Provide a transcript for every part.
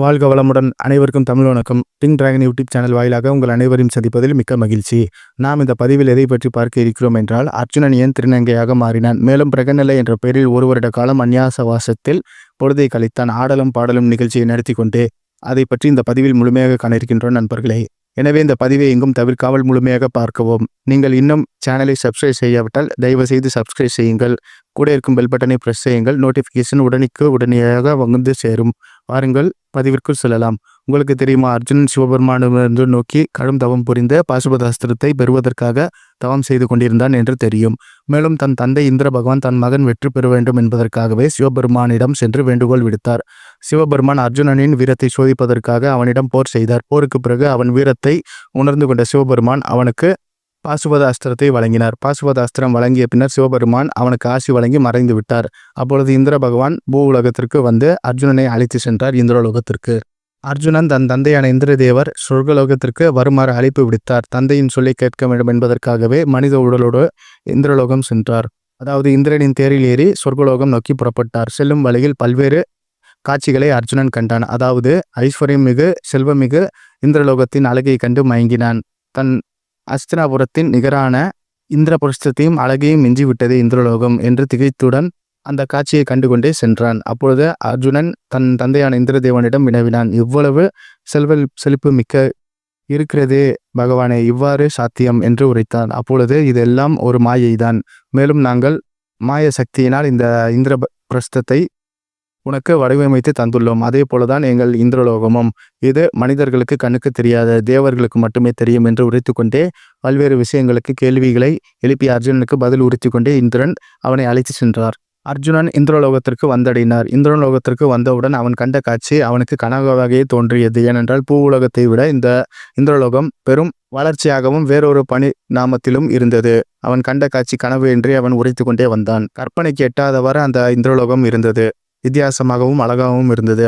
வாழ்க வளமுடன் அனைவருக்கும் தமிழ் வணக்கம். பிங்க் டிராகன் யூடியூப் சேனல் வாயிலாக உங்கள் அனைவரையும் சந்திப்பதில் மிக்க மகிழ்ச்சி. நாம் இந்த பதிவில் எதை பற்றி பார்க்க இருக்கிறோம் என்றால் அர்ஜுனன் ஏன் திருநங்கையாக மாறினான்? மேலும் பிரகநிலை என்ற பெயரில் ஒரு வருட காலம் அந்நியாசவாசத்தில் பொழுதை கழித்தான் ஆடலும் பாடலும் நிகழ்ச்சியை நடத்தி கொண்டு அதை பற்றி இந்த பதிவில் முழுமையாக காண இருக்கின்றோம் நண்பர்களே. எனவே இந்த பதிவை எங்கும் தவிர்க்காமல் முழுமையாக பார்க்கவும். நீங்கள் இன்னும் சேனலை சப்ஸ்கிரைப் செய்யாவிட்டால் தயவு செய்து சப்ஸ்கிரைப் செய்யுங்கள். கூட இருக்கும் பெல் பட்டனை ப்ரெஸ் செய்யுங்கள். நோட்டிஃபிகேஷன் உடனுக்கு உடனடியாக வந்து சேரும். வாருங்கள். பதிவிற்குள் செல்லலாம். உங்களுக்கு தெரியுமா? அர்ஜுனன் சிவபெருமானிடமிருந்து நோக்கி கடும் தவம் புரிந்த பாசுபதாஸ்திரத்தை பெறுவதற்காக தவம் செய்து கொண்டிருந்தான் என்று தெரியும். மேலும் தன் தந்தை இந்திர பகவான் தன் மகன் வெற்றி பெற வேண்டும் என்பதற்காகவே சிவபெருமானிடம் சென்று வேண்டுகோள் விடுத்தார். சிவபெருமான் அர்ஜுனனின் வீரத்தை சோதிப்பதற்காக அவனிடம் போர் செய்தார். போருக்கு பிறகு அவன் வீரத்தை உணர்ந்து கொண்ட சிவபெருமான் அவனுக்கு பாசுபதாஸ்திரத்தை வழங்கினார். பாசுபதாஸ்திரம் வழங்கிய பின்னர் சிவபெருமான் அவனுக்கு ஆசி வழங்கி மறைந்து விட்டார். அப்பொழுது இந்திர பகவான் பூ உலகத்திற்கு வந்து அர்ஜுனனை அழைத்து சென்றார் இந்திரலோகத்திற்கு. அர்ஜுனன் தன் தந்தையான இந்திரதேவர் சொர்க்கலோகத்திற்கு வருமாறு அழைப்பு விடுத்தார். தந்தையின் சொல்லை கேட்க வேண்டும் என்பதற்காகவே மனித உடலோடு இந்திரலோகம் சென்றார். அதாவது இந்திரனின் தேரில் ஏறி சொர்க்கலோகம் நோக்கி புறப்பட்டார். செல்லும் வழியில் பல்வேறு காட்சிகளை அர்ஜுனன் கண்டான். அதாவது ஐஸ்வர்யம் மிகு செல்வமிகு இந்திரலோகத்தின் அழகை கண்டு மயங்கினான். தன் அஸ்தினாபுரத்தின் நிகரான இந்திரபுரஸ்தத்தையும் அழகையும் மிஞ்சிவிட்டது இந்திரலோகம் என்று திகைத்துடன் அந்த காட்சியை கண்டுகொண்டே சென்றான். அப்பொழுது அர்ஜுனன் தன் தந்தையான இந்திரதேவனிடம் வினவினான் இவ்வளவு செல்வ செழிப்பு மிக்க இருக்கிறதே பகவானே இவ்வாறு சாத்தியம் என்று உரைத்தான். அப்பொழுது இதெல்லாம் ஒரு மாயைதான். மேலும் நாங்கள் மாய சக்தியினால் இந்த இந்திர பிரஸ்தத்தை உனக்கு வடிவமைத்து தந்துள்ளோம். அதே போலதான் எங்கள் இந்திரலோகமும். இது மனிதர்களுக்கு கண்ணுக்கு தெரியாத தேவர்களுக்கு மட்டுமே தெரியும் என்று உரைத்து கொண்டே பல்வேறு விஷயங்களுக்கு கேள்விகளை எழுப்பிய அர்ஜுனனுக்கு பதில் உரித்து கொண்டே இந்திரன் அவனை அழைத்து சென்றார். அர்ஜுனன் இந்திரலோகத்திற்கு வந்தடைனார் இந்திரலோகத்திற்கு வந்தவுடன் அவன் கண்ட காட்சி அவனுக்கு கனவாகவே தோன்றியது. ஏனென்றால் பூ உலகத்தை விட இந்த இந்திரலோகம் பெரும் வளர்ச்சியாகவும் வேறொரு பணி நாமத்திலும் இருந்தது. அவன் கண்ட காட்சி கனவு என்று அவன் உரைத்து கொண்டே வந்தான். கற்பனைக்கு எட்டாதவாறு அந்த இந்திரலோகம் இருந்தது. வித்தியாசமாகவும் அழகாகவும் இருந்தது.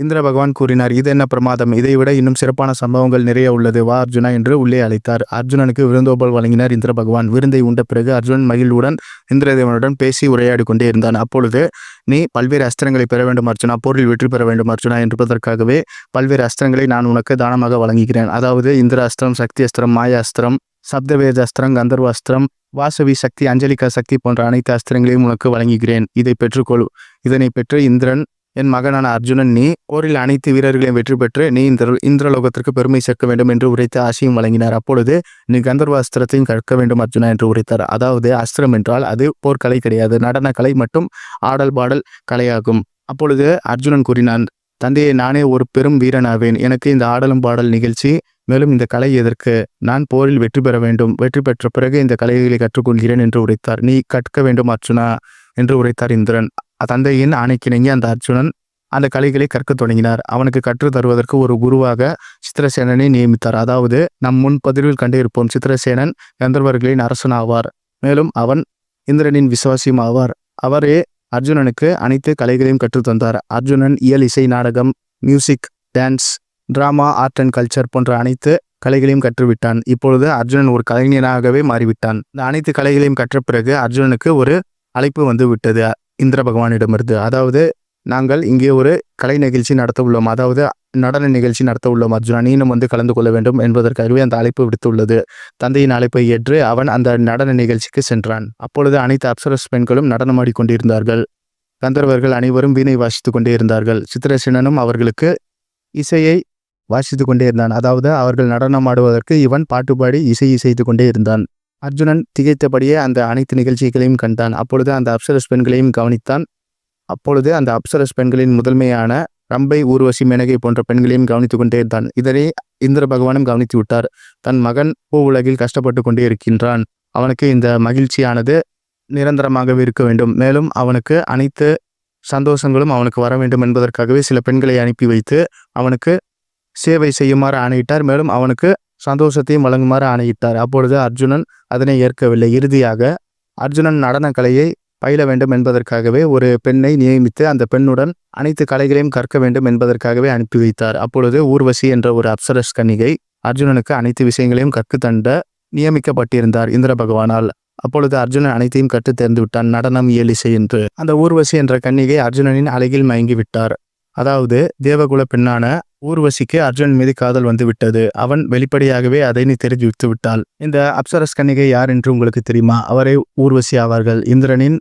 இந்திர பகவான் கூறினார் இது என்ன பிரமாதம்? இதைவிட இன்னும் சிறப்பான சம்பவங்கள் நிறைய உள்ளது. வா அர்ஜுனா என்று உள்ளே அழைத்தார். அர்ஜுனனுக்கு விருந்தோபல் வழங்கினார் இந்திர பகவான். விருந்தை உண்ட பிறகு அர்ஜுனன் மகிழ்வுடன் இந்திரதேவனுடன் பேசி உரையாடி கொண்டே இருந்தான். அப்பொழுது நீ பல்வேறு அஸ்திரங்களை பெற வேண்டும் அர்ஜுனா. போரில் வெற்றி பெற வேண்டும் அர்ஜுனா என்பதற்காகவே பல்வேறு அஸ்திரங்களை நான் உனக்கு தானமாக வழங்குகிறேன். அதாவது இந்திர அஸ்திரம் சக்தி அஸ்திரம் மாய அஸ்திரம் சப்தவேத அஸ்திரம் கந்தர்வ அஸ்திரம் வாசவி சக்தி அஞ்சலிகா சக்தி போன்ற அனைத்து அஸ்திரங்களையும் உனக்கு வழங்குகிறேன். இதை பெற்றுக்கொள். இதனை பெற்று இந்திரன் என் மகனான அர்ஜுனன் நீ போரில் அனைத்து வீரர்களையும் வெற்றி பெற்று நீ இந்த இந்திரலோகத்திற்கு பெருமை சேர்க்க வேண்டும் என்று உரைத்த ஆசையும் வழங்கினார். அப்பொழுது நீ கந்தர்வ அஸ்திரத்தையும் கற்க வேண்டும் அர்ஜுனா என்று உரைத்தார். அதாவது அஸ்திரம் என்றால் அது போர்க்கலை கிடையாது. நடன கலை மற்றும் ஆடல் பாடல் கலையாகும். அப்பொழுது அர்ஜுனன் கூறினான் தந்தையை நானே ஒரு பெரும் வீரனாவேன். எனக்கு இந்த ஆடலும் பாடல் நிகழ்ச்சி மேலும் இந்த கலை எதற்கு? நான் போரில் வெற்றி பெற வேண்டும். வெற்றி பெற்ற பிறகு இந்த கலைகளை கற்றுக்கொள்கிறேன் என்று உரைத்தார். நீ கற்க வேண்டும் அர்ஜுனா என்று உரைத்தார் இந்திரன். தந்தையின் ஆணைக்கிணங்கி அந்த அர்ஜுனன் அந்த கலைகளை கற்க தொடங்கினார். அவனுக்கு கற்று தருவதற்கு ஒரு குருவாக சித்திரசேனனை நியமித்தார். அதாவது நம் முன்பதிவில் கண்டிருப்போம். சித்திரசேனன் கந்தர்வர்களின் அரசன் ஆவார் மேலும் அவன் இந்திரனின் விசுவாசியும் ஆவார். அவரே அர்ஜுனனுக்கு அனைத்து கலைகளையும் கற்றுத்தந்தார் அர்ஜுனன் இயல் இசை நாடகம் music dance drama art and culture போன்ற அனைத்து கலைகளையும் கற்றுவிட்டான். இப்பொழுது அர்ஜுனன் ஒரு கலைஞனாகவே மாறிவிட்டான். இந்த அனைத்து கலைகளையும் கற்ற பிறகு அர்ஜுனனுக்கு ஒரு அழைப்பு வந்து விட்டது இந்திர பகவானிடமிருந்து. அதாவது நாங்கள் இங்கே ஒரு கலை நிகழ்ச்சி நடத்த உள்ளோம். அதாவது நடன நிகழ்ச்சி நடத்த உள்ளோம் அர்ஜுனா. நீனும் வந்து கலந்து கொள்ள வேண்டும் என்பதற்காகவே அந்த அழைப்பு விடுத்துள்ளது. தந்தையின் அழைப்பை ஏற்று அவன் அந்த நடன நிகழ்ச்சிக்கு சென்றான். அப்பொழுது அனைத்து அப்சரஸ் பெண்களும் நடனமாடி கொண்டிருந்தார்கள். கந்தர்வர்கள் அனைவரும் வீணை வாசித்துக் கொண்டே இருந்தார்கள். சித்திரசேனனும் அவர்களுக்கு இசையை வாசித்து கொண்டே இருந்தான். அதாவது அவர்கள் நடனம் ஆடுவதற்கு இவன் பாட்டுப்பாடி இசை இசைத்து கொண்டே இருந்தான். அர்ஜுனன் திகைத்தபடியே அந்த அனைத்து நிகழ்ச்சிகளையும் கண்டான். அப்பொழுது அந்த அப்சரஸ் பெண்களையும் கவனித்தான். அப்பொழுது அந்த அப்சரஸ் பெண்களின் முதன்மையான ரம்பை ஊர்வசி மேனகை போன்ற பெண்களையும் கவனித்துக் கொண்டே இருந்தான். இதனை இந்திர பகவானும் கவனித்து விட்டார். தன் மகன் பூ உலகில் கஷ்டப்பட்டு கொண்டே இருக்கின்றான். அவனுக்கு இந்த மகிழ்ச்சியானது நிரந்தரமாகவே இருக்க வேண்டும். மேலும் அவனுக்கு அனைத்து சந்தோஷங்களும் அவனுக்கு வர வேண்டும் என்பதற்காகவே சில பெண்களை அனுப்பி வைத்து அவனுக்கு சேவை செய்யுமாறு ஆணையிட்டார். மேலும் அவனுக்கு சந்தோஷத்தையும் வழங்குமாறு ஆணையிட்டார். அப்பொழுது அர்ஜுனன் அதனை ஏற்கவில்லை. இறுதியாக அர்ஜுனன் நடன கலையை பயில வேண்டும் என்பதற்காகவே ஒரு பெண்ணை நியமித்து அந்த பெண்ணுடன் அனைத்து கலைகளையும் கற்க வேண்டும் என்பதற்காகவே அனுப்பி வைத்தார். அப்பொழுது ஊர்வசி என்ற ஒரு அப்சரஸ் கன்னிகை அர்ஜுனனுக்கு அனைத்து விஷயங்களையும் கற்றுத்தண்ட நியமிக்கப்பட்டிருந்தார் இந்திர பகவானால். அப்பொழுது அர்ஜுனன் அனைத்தையும் கற்று தேர்ந்து விட்டான். நடனம் இயலிசை என்று. அந்த ஊர்வசி என்ற கன்னிகை அர்ஜுனனின் அழகில் மயங்கி விட்டார். அதாவது தேவகுல பெண்ணான ஊர்வசிக்கு அர்ஜுனன் மீது காதல் வந்து விட்டது அவன் வெளிப்படையாகவே அதை நீ தெரிவித்து விட்டாள். இந்த அப்சரஸ் கன்னிகை யார் என்று உங்களுக்கு தெரியுமா? அவரே ஊர்வசி ஆவார்கள். இந்திரனின்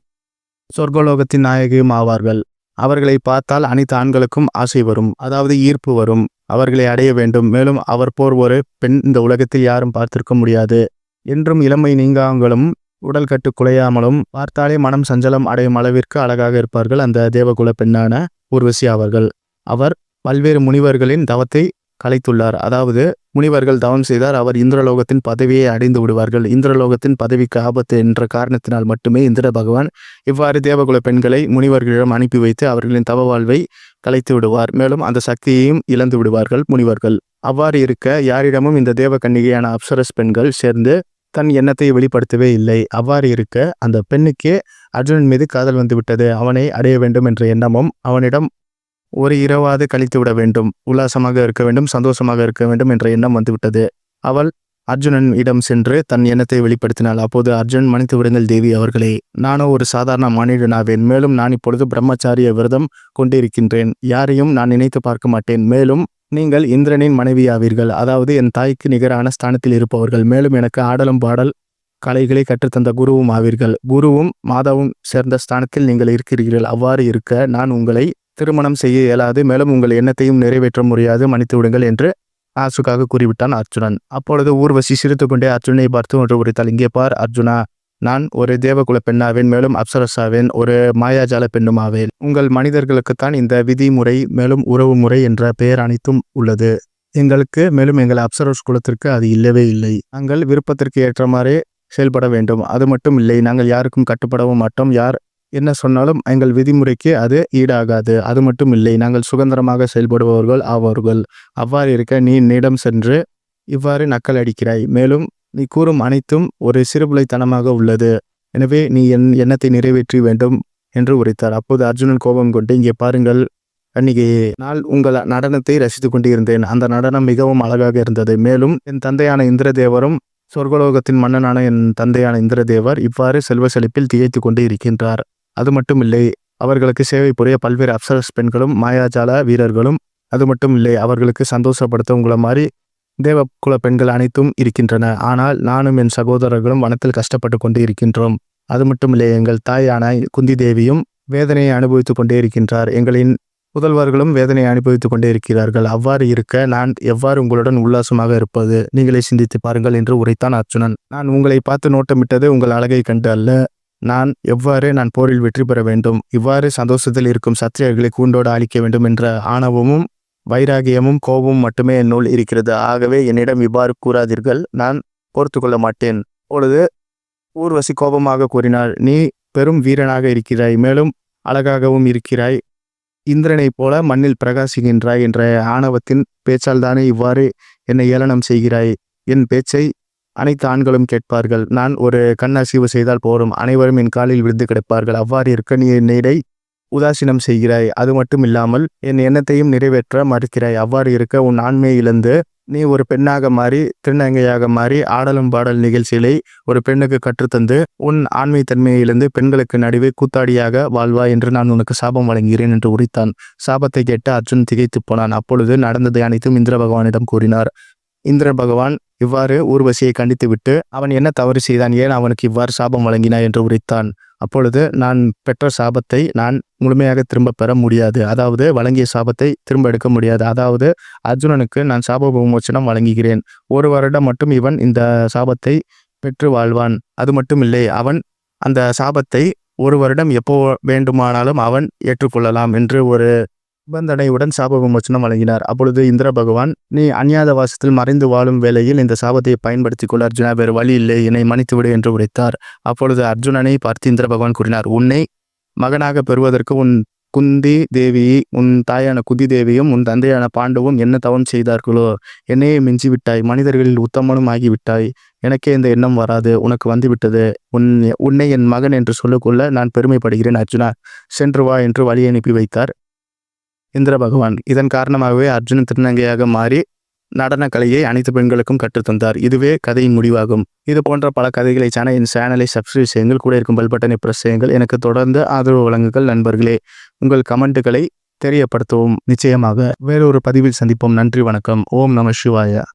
சொர்க்கலோகத்தின் நாயகியும் ஆவார்கள். அவர்களை பார்த்தால் அனைத்து ஆண்களுக்கும் ஆசை வரும். அதாவது ஈர்ப்பு வரும். அவர்களை அடைய வேண்டும். மேலும் அவர் போர் ஒரு பெண். இந்த உலகத்தில் யாரும் பார்த்திருக்க முடியாது. என்றும் இளமை நீங்காங்களும் உடல் கட்டு குலையாமலும் பார்த்தாலே மனம் சஞ்சலம் அடையும் அளவிற்கு அழகாக இருப்பார்கள் அந்த தேவகுல பெண்ணான ஊர்வசி அவர்கள். அவர் பல்வேறு முனிவர்களின் தவத்தை கலைத்துள்ளார். அதாவது முனிவர்கள் தவம் செய்தார் அவர் இந்திரலோகத்தின் பதவியை அடைந்து விடுவார்கள். இந்திரலோகத்தின் பதவிக்கு ஆபத்து என்ற காரணத்தினால் மட்டுமே இந்திர பகவான் இவ்வாறு தேவகுல பெண்களை முனிவர்களிடம் அனுப்பி வைத்து அவர்களின் தவ வாழ்வை கலைத்து விடுவார். மேலும் அந்த சக்தியையும் இழந்து விடுவார்கள் முனிவர்கள். அவ்வாறு இருக்க யாரிடமும் இந்த தேவ கன்னிகையான அப்சரஸ் பெண்கள் சேர்ந்து தன் எண்ணத்தை வெளிப்படுத்தவே இல்லை. அவ்வாறு இருக்க அந்த பெண்ணுக்கே அர்ஜுனன் மீது காதல் வந்துவிட்டது. அவனை அடைய வேண்டும் என்ற எண்ணமும் அவனிடம் ஒரு இரவாது கழித்து விட வேண்டும். உல்லாசமாக இருக்க வேண்டும் சந்தோஷமாக இருக்க வேண்டும் என்ற எண்ணம் வந்துவிட்டது. அவள் அர்ஜுனன் இடம் சென்று தன் எண்ணத்தை வெளிப்படுத்தினாள். அப்போது அர்ஜுனன் மன்னித்து விடுங்கள் தேவி அவர்களே. நானோ ஒரு சாதாரண மனிதனாவேன். மேலும் நான் இப்பொழுது பிரம்மச்சாரிய விரதம் கொண்டிருக்கின்றேன். யாரையும் நான் நினைத்து பார்க்க மாட்டேன். மேலும் நீங்கள் இந்திரனின் மனைவியாவீர்கள். அதாவது என் தாய்க்கு நிகரான ஸ்தானத்தில் இருப்பவர்கள். மேலும் எனக்கு ஆடலும் பாடல் கலைகளை கற்றுத்தந்த குருவும் ஆவீர்கள். குருவும் மாதாவும் சேர்ந்த ஸ்தானத்தில் நீங்கள் இருக்கிறீர்கள். அவ்வாறு இருக்க நான் உங்களை திருமணம் செய்ய இயலாது. மேலும் உங்கள் எண்ணத்தையும் நிறைவேற்ற முடியாது. மன்னித்து விடுங்கள் என்று ஆசுக்காக கூறிவிட்டான் அர்ஜுனன். அப்பொழுது ஊர்வசி சிரித்து கொண்டே அர்ஜுனை பார்த்து ஒன்று உரைத்தாள் இங்கே பார் அர்ஜுனா. நான் ஒரு தேவகுல பெண்ணாவேன் மேலும் அப்சரசாவேன் ஒரு மாயாஜால பெண்ணுமாவேன். உங்கள் மனிதர்களுக்குத்தான் இந்த விதிமுறை மேலும் உறவு முறை என்ற பெயர் அனைத்தும் உள்ளது. எங்களுக்கு மேலும் எங்கள் அப்சரஸ் குலத்திற்கு அது இல்லவே இல்லை. நாங்கள் விருப்பத்திற்கு ஏற்ற மாதிரி செயல்பட வேண்டும். அது மட்டும் இல்லை நாங்கள் யாருக்கும் கட்டுப்படவும் மாட்டோம். யார் என்ன சொன்னாலும் எங்கள் விதிமுறைக்கு அது ஈடாகாது. அது மட்டும் இல்லை நாங்கள் சுதந்திரமாக செயல்படுபவர்கள் ஆவார்கள். அவ்வாறு இருக்க நீ என்னிடம் சென்று இவ்வாறு நக்கல் அடிக்கிறாய். மேலும் நீ கூறும் அனைத்தும் ஒரு சிறுபிள்ளைத்தனமாக உள்ளது. எனவே நீ என் எண்ணத்தை நிறைவேற்றி வேண்டும் என்று உரைத்தார். அப்போது அர்ஜுனன் கோபம் கொண்டு இங்கே பாருங்கள் கன்னிகையே நான் உங்கள் நடனத்தை ரசித்துக் கொண்டிருந்தேன். அந்த நடனம் மிகவும் அழகாக இருந்தது. மேலும் என் தந்தையான இந்திரதேவரும் சொர்க்கலோகத்தின் மன்னனான என் தந்தையான இந்திரதேவர் இவ்வாறு செல்வ செழிப்பில் திகைத்து கொண்டு இருக்கின்றார். அது மட்டும் இல்லை அவர்களுக்கு சேவை புரிய பல்வேறு அப்சரஸ் பெண்களும் மாயாஜால வீரர்களும் அது மட்டும் இல்லை அவர்களுக்கு சந்தோஷப்படுத்த உங்களை மாதிரி தேவகுல பெண்கள் அனைத்தும் இருக்கின்றன. ஆனால் நானும் என் சகோதரர்களும் வனத்தில் கஷ்டப்பட்டு கொண்டு இருக்கின்றோம். அது மட்டுமில்லை எங்கள் தாயான குந்தி தேவியும் வேதனையை அனுபவித்துக் கொண்டே இருக்கின்றார். எங்களின் புதல்வர்களும் வேதனையை அனுபவித்துக் கொண்டே இருக்கிறார்கள். அவ்வாறு இருக்க நான் எவ்வாறு உங்களுடன் உல்லாசமாக இருப்பது? நீங்களே சிந்தித்து பாருங்கள் என்று உரைத்தான் அர்ஜுனன். நான் உங்களை பார்த்து நோட்டமிட்டது உங்கள் அழகை கண்டு அல்ல. நான் எவ்வாறு நான் போரில் வெற்றி பெற வேண்டும் இவ்வாறு சந்தோஷத்தில் இருக்கும் சத்திரியர்களை கூண்டோடு அழிக்க வேண்டும் என்ற ஆணவமும் வைராகியமும் கோபமும் மட்டுமே என்னுள் இருக்கிறது. ஆகவே என்னிடம் இவ்வாறு கூறாதீர்கள். நான் பொறுத்து கொள்ள மாட்டேன். பொழுது ஊர்வசி கோபமாக கூறினாள். நீ பெரும் வீரனாக இருக்கிறாய். மேலும் அழகாகவும் இருக்கிறாய். இந்திரனைப் போல மண்ணில் பிரகாசிக்கின்றாய் என்ற ஆணவத்தின் பேச்சால் தானே இவ்வாறு என்னை ஏளனம் செய்கிறாய்? என் பேச்சை அனைத்து ஆண்களும் கேட்பார்கள். நான் ஒரு கண் அசைவு செய்தால் போரும். அனைவரும் என் காலில் விழுந்து கிடப்பார்கள். அவ்வாறு இருக்க நீ என்னிடை உதாசீனம் செய்கிறாய். அது மட்டும் இல்லாமல் என் எண்ணத்தையும் நிறைவேற்ற மறுக்கிறாய். அவ்வாறு இருக்க உன் ஆண்மையை இழந்து நீ ஒரு பெண்ணாக மாறி திருநங்கையாக மாறி ஆடலும் பாடல் நிகழ்ச்சிகளை ஒரு பெண்ணுக்கு கற்றுத்தந்து உன் ஆண்மை தன்மையை இழந்து பெண்களுக்கு நடுவே கூத்தாடியாக வாழ்வா என்று நான் உனக்கு சாபம் வழங்குகிறேன் என்று உரித்தான். சாபத்தை கேட்டு அர்ஜுன் திகைத்து போனான். அப்பொழுது நடந்ததை அனைத்தும் இந்திர பகவானிடம் கூறினார். இந்திர பகவான் இவ்வாறு ஊர்வசியை கண்டித்துவிட்டு அவன் என்ன தவறு செய்தான்? ஏன் அவனுக்கு இவ்வாறு சாபம் வழங்கினாய்? என்று உரைத்தான். அப்பொழுது நான் பெற்ற சாபத்தை நான் முழுமையாக திரும்ப பெற முடியாது. அதாவது வழங்கிய சாபத்தை திரும்ப எடுக்க முடியாது. அதாவது அர்ஜுனனுக்கு நான் சாப விமோச்சனம் வழங்குகிறேன். ஒரு வருடம் மட்டும் இவன் இந்த சாபத்தை பெற்று வாழ்வான். அது மட்டும் இல்லை அவன் அந்த சாபத்தை ஒரு வருடம் எப்போ வேண்டுமானாலும் அவன் ஏற்றுக்கொள்ளலாம் என்று ஒரு நிபந்தனையுடன் சாப விமோச்சனம் வழங்கினார். அப்பொழுது இந்திர பகவான் நீ அந்நியாத வாசத்தில் மறைந்து வாழும் வேளையில் இந்த சாபத்தை பயன்படுத்திக் கொள்ள அர்ஜுனா வேறு வழி இல்லை என்னை மன்னித்துவிடு என்று உரைத்தார். அப்பொழுது அர்ஜுனனை பார்த்து இந்திர பகவான் கூறினார் உன்னை மகனாக பெறுவதற்கு உன் குந்தி தேவி உன் தாயான குதி தேவியும் உன் தந்தையான பாண்டவும் என்ன தவம் செய்தார்களோ என்னையே மிஞ்சி விட்டாய் மனிதர்களில் உத்தமனும் ஆகிவிட்டாய். எனக்கே இந்த எண்ணம் வராது உனக்கு வந்துவிட்டது. உன் உன்னை என் மகன் என்று சொல்லக்குள்ள நான் பெருமைப்படுகிறேன் அர்ஜுனா. சென்று வா என்று வழி அனுப்பி வைத்தார். இந்திர பகவான் இதன் காரணமாகவே அர்ஜுனன் திருநங்கையாக மாறி நடன கலையை அனைத்து பெண்களுக்கும் கற்றுத்தந்தார் இதுவே கதையின் முடிவாகும். இது போன்ற பல கதைகளை சேனல் என் சேனலை சப்ஸ்கிரைப் செய்யுங்கள். கூட இருக்கும் பெல் பட்டனை பிரஸ் செய்யுங்கள். எனக்கு தொடர்ந்து ஆதரவு வழங்குங்கள் நண்பர்களே. உங்கள் கமெண்ட்டுகளை தெரியப்படுத்தவும். நிச்சயமாக வேறொரு பதிவில் சந்திப்போம். நன்றி வணக்கம். ஓம் நம சிவாயா.